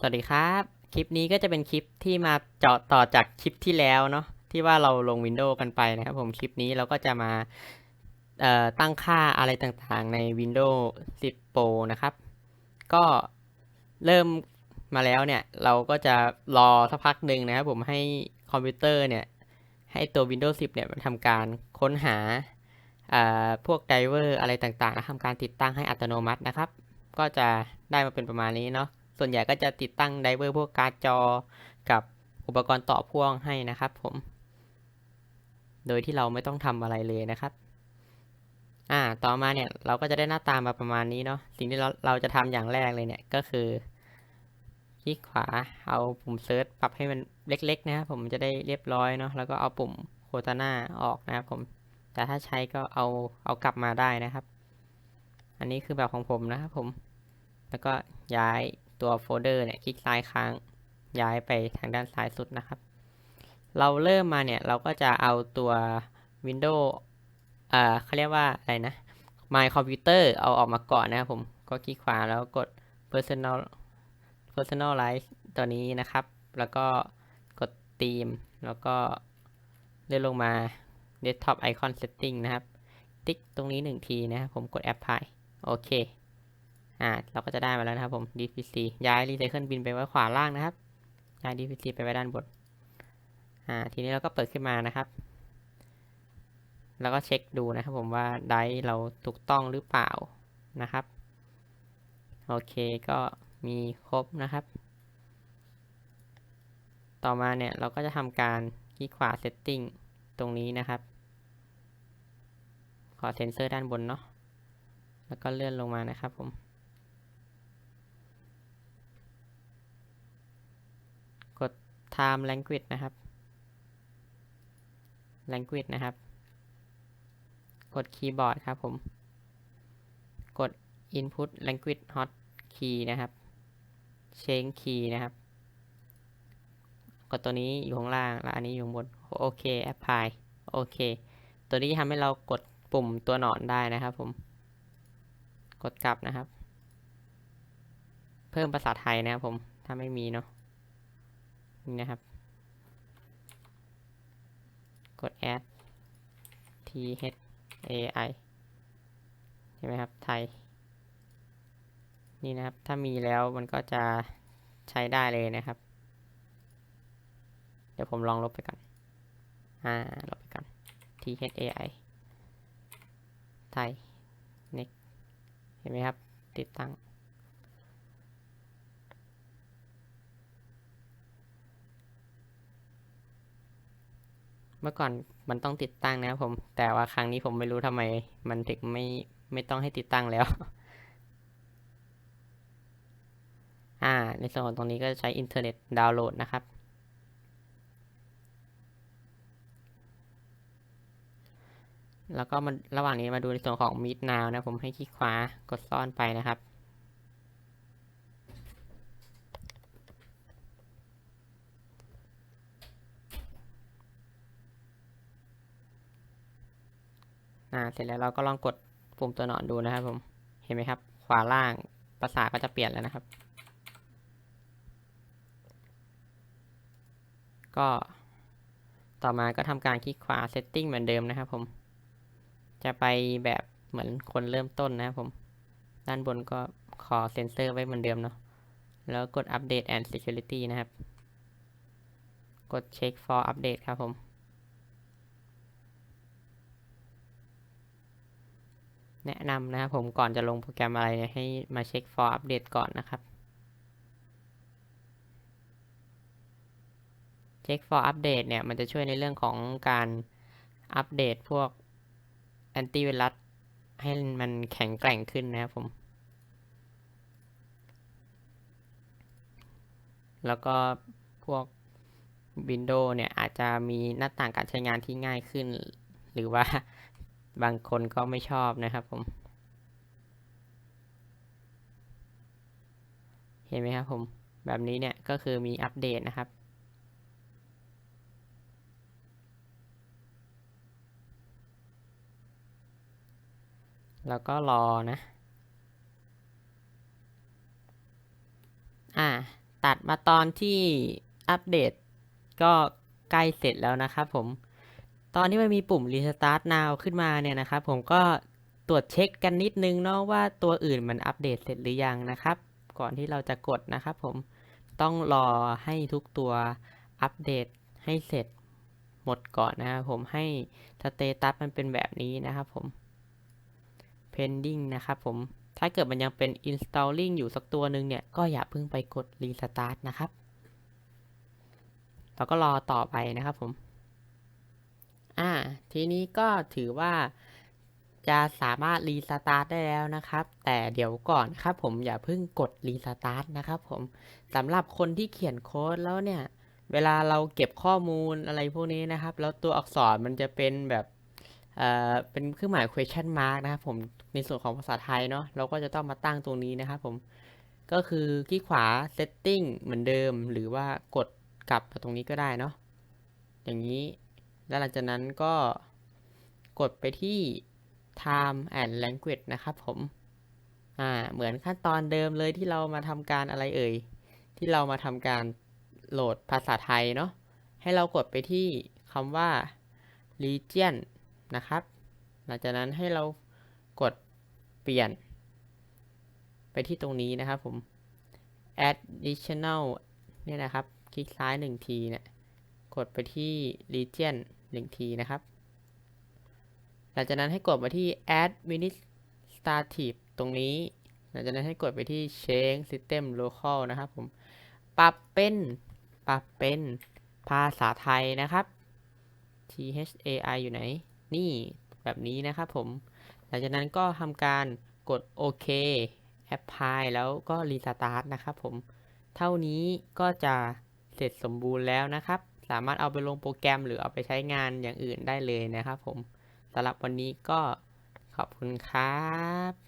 สวัสดีครับ คลิปนี้ก็จะเป็นคลิปที่มาเจาะต่อจากคลิปที่แล้วเนาะที่ว่าเราลง Windows กันไปนะครับผมคลิปนี้เราก็จะมาตั้งค่าอะไรต่างๆใน Windows 10 Pro นะครับ ก็เริ่มมาแล้วเนี่ย เราก็จะรอสักพักหนึ่งนะครับผมให้คอมพิวเตอร์เนี่ย ให้ตัว Windows 10 เนี่ยมันทำการค้นหาอ่าพวกไดเวอร์อะไรต่างๆแล้วทำการติดตั้งให้อัตโนมัตินะครับ ก็จะได้มาเป็นประมาณนี้เนาะ ส่วนใหญ่ก็จะติดตั้งไดเวอร์พวกการ์ดจอกับอุปกรณ์ต่อพ่วงให้นะครับผม โดยที่เราไม่ต้องทำอะไรเลยนะครับ อ่า ต่อมาเนี่ยเราก็จะได้หน้าตามาประมาณนี้เนาะ สิ่งที่เราเราจะทำอย่างแรกเลยเนี่ยก็คือคลิกขวาเอาปุ่มเซิร์ชปรับให้มันเล็ก ๆ นะครับผมจะได้เรียบร้อยเนาะ แล้วก็เอาปุ่มโคตาน่าออกนะครับผม แต่ถ้าใช้ก็เอาเอากลับมาได้นะครับ อันนี้คือแบบของผมนะครับผม แล้วก็ย้าย ตัวโฟลเดอร์เนี่ยคลิกซ้ายค้างย้ายไปทางด้านซ้ายสุดนะครับ เราเริ่มมาเนี่ยเราก็จะเอาตัว Windows เอ่อเขาเรียกว่าอะไรนะ My Computer เอาออกมาก่อนนะครับผมก็คลิกขวาแล้วกด Personal Personalize ตัวนี้นะครับ แล้วก็กด Theme แล้วก็เลื่อนลงมา Desktop Icon Setting นะครับ ติ๊กตรงนี้หนึ่งทีนะครับผมกด Apply โอเค อ่าเราก็จะได้มาแล้วนะครับผม DPC ย้าย Recycle Bin ไปไว้ขวาล่างนะครับ ย้าย DPC ไปไว้ด้านบน อ่า ทีนี้เราก็เปิดขึ้นมานะครับ แล้วก็เช็คดูนะครับผมว่าไดร์เราถูกต้องหรือเปล่านะครับ โอเคก็มีครบนะครับ ต่อมาเนี่ยเราก็จะทำการคลิกขวา Setting ตรงนี้นะครับ ขอเซนเซอร์ด้านบนเนาะ แล้วก็เลื่อนลงมานะครับผม กด time language นะครับ language นะครับ กดคีย์บอร์ดครับผม กด input language hot key นะครับ change key นะครับ กดตัวนี้อยู่ข้างล่าง แล้วอันนี้อยู่ข้างบน โอเค apply โอเค ตัวนี้ทำให้เรากดปุ่มตัวหนอนได้นะครับผม กดกลับนะครับ เพิ่มภาษาไทยนะครับผม ถ้าไม่มีเนาะ นี่นะครับ กด add t h a i ใช่ไหมครับ ไทย นี่นะครับ ถ้ามีแล้วมันก็จะใช้ได้เลยนะครับ เดี๋ยวผมลองลบไปก่อน อ่า ลบไปก่อน t h a i ไทย next เห็นไหมครับ ติดตั้ง เมื่อก่อนมันต้องติดตั้งนะครับผม แต่ว่าครั้งนี้ผมไม่รู้ทำไม มันถึงไม่ไม่ต้องให้ติดตั้งแล้ว อ่า ในส่วนของตรงนี้ก็ใช้อินเทอร์เน็ตดาวน์โหลดนะครับ แล้วก็มาระหว่างนี้มาดูในส่วนของ Meet Now นะผมให้คลิกขวากดซ่อนไปนะครับ อ่าเสร็จแล้วเราก็ลองกดปุ่มตัวหนอนดูนะครับผมเห็นไหมครับ ขวาล่างภาษาก็จะเปลี่ยนแล้วนะครับ ก็ต่อมาก็ทำการคลิกขวา Setting เหมือนเดิมนะครับผม จะไปแบบเหมือนคนเริ่มต้นนะครับผม ด้านบนก็ขอเซ็นเซอร์ไว้เหมือนเดิมเนาะ แล้วกด Update and Security นะครับ กด Check for Update ครับผม แนะนำนะครับผมก่อนจะลงโปรแกรมอะไรให้มาเช็ค for update ก่อนนะครับ เช็ค for update เนี่ย มันจะช่วยในเรื่องของการอัปเดตพวกแอนตี้ไวรัสให้มันแข็งแกร่งขึ้นนะครับผม แล้วก็พวก Windows เนี่ย อาจจะมีหน้าต่างการใช้งานที่ง่ายขึ้น หรือว่า บางคนก็ไม่ชอบนะครับผม เห็นไหมครับผม แบบนี้เนี่ยก็คือมีอัปเดตนะครับแล้วก็รอนะ อ่า ตัดมาตอนที่อัปเดตก็ใกล้เสร็จแล้วนะครับผม ตอนที่มันมีปุ่ม Restart Now ขึ้นมาเนี่ยนะครับ ผมก็ตรวจเช็คกันนิดนึงเนาะว่าตัวอื่นมันอัปเดตเสร็จหรือยังนะครับ ก่อนที่เราจะกดนะครับ ผมต้องรอให้ทุกตัวอัปเดตให้เสร็จหมดก่อนนะครับผมให้สเตตัสมันเป็นแบบนี้นะครับผม pending นะครับผมถ้าเกิดมันยังเป็น installing อยู่สักตัวหนึ่งเนี่ย ก็อย่าเพิ่งไปกด restart นะครับ เราก็รอต่อไปนะครับผม อ่า ทีนี้ก็ถือว่าจะสามารถรีสตาร์ทได้แล้วนะครับ แต่เดี๋ยวก่อนครับผมอย่าเพิ่งกดรีสตาร์ทนะครับผมสำหรับคนที่เขียนโค้ดแล้วเนี่ย เวลาเราเก็บข้อมูลอะไรพวกนี้นะครับ แล้วตัวอักษรมันจะเป็นแบบเอ่อเป็นเครื่องหมาย question mark นะครับผมในส่วนของภาษาไทยเนาะเราก็จะต้องมาตั้งตรงนี้นะครับผมก็คือคลิกขวา setting เหมือนเดิม หรือว่ากดกลับมาตรงนี้ก็ได้เนาะอย่างนี้ แล้วหลังจากนั้นก็กดไปที่ time and language นะครับผม อ่า เหมือนขั้นตอนเดิมเลยที่เรามาทำการอะไรเอ่ย ที่เรามาทำการโหลดภาษาไทยเนาะ ให้เรากดไปที่คำว่า region นะครับ หลังจากนั้นให้เรากดเปลี่ยน ไปที่ตรงนี้นะครับผม additional เนี่ยนะครับ คลิกซ้ายหนึ่งทีเนี่ย กดไปที่ region หนึ่งทีนะครับ หลังจากนั้นให้กดมาที่ administrative ตรงนี้ หลังจากนั้นให้กดไปที่ change system local นะครับผม ปรับเป็น ปรับเป็นภาษาไทยนะครับ T H A I อยู่ไหน นี่แบบนี้นะครับผม หลังจากนั้นก็ทำการกดโอเค apply แล้วก็ restart นะครับผม เท่านี้ก็จะเสร็จสมบูรณ์แล้วนะครับ สามารถเอาไปลงโปรแกรมหรือเอาไปใช้งานอย่างอื่นได้เลยนะครับผมสำหรับวันนี้ก็ขอบคุณครับ